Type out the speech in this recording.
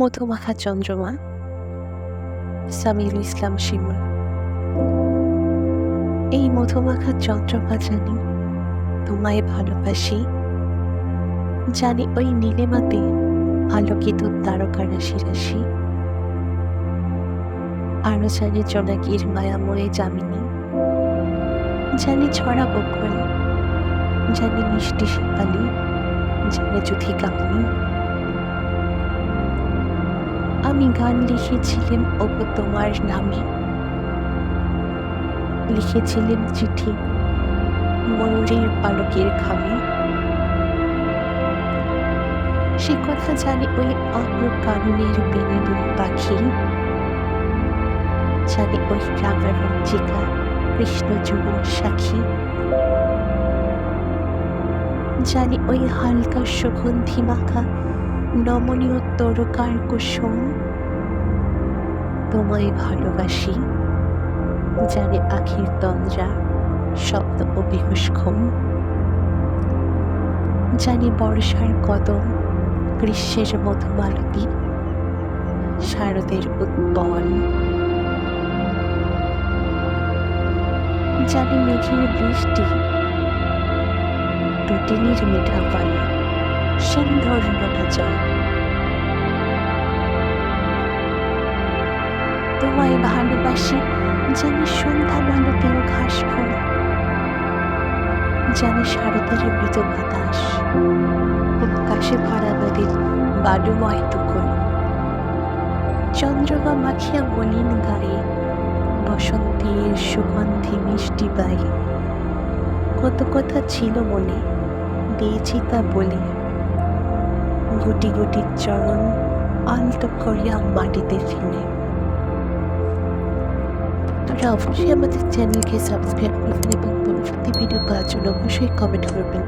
মধুমাখা চন্দ্রমা, সামিরুল ইসলাম শিমুল। এই মধুমাখা চন্দ্রমা জানি তোমায় ভালোবাসি, জানি ওই নীলেমাতে আলোকিত তারকা রাশি। রাশি আরও জানি জোনাকির মায়াময়ে যামিনী, জানি ছড়া বকুল, জানি মিষ্টি শেপালি জানে যুথি কামিনী। আমি গান লিখেছিলাম ওগো তোমার নামে। লিখেছিলাম চিঠি ময়ূরের পালকের খামে। সে কথা জানি ওই অন্য কাননের পাখি। জানে ওই রাঙারঞ্জিকা কৃষ্ণ যুব সাক্ষী জানি ওই হালকা সুগন্ধি মাখা নমনীয় তরকার কুসুম তোমায় ভালোবাসি, জানে আখির তন্দ্রা, শব্দ ও বিহুষ ঘুম জানি বর্ষার কদম, গ্রীষ্মের মধুমালতী, শারদের উদ্বল জানি মেঘের বৃষ্টি টুটিনির মিঠা পানি সুন্দর নোনা জল তোমায় ভালোবাসি, জানি সন্ধ্যা মালতেও ঘাস ফুল, জানি শারদের মৃত বাতাস, উৎকাশে ভরা নদীর বালুময় টুকুন চন্দ্রমা মাখিয়া মলিন গায়ে, বসন্তের সুগন্ধি মিষ্টি বাই কত কথা ছিল মনে, দিয়েছি তা বলে। গুটি গুটি চরণ আলতো করিয়া মাটিতে ফেলে। আপনারা অবশ্যই আমাদের চ্যানেলকে সাবস্ক্রাইব করবেন এবং পরবর্তী ভিডিও পাওয়ার জন্য অবশ্যই কমেন্ট করবেন।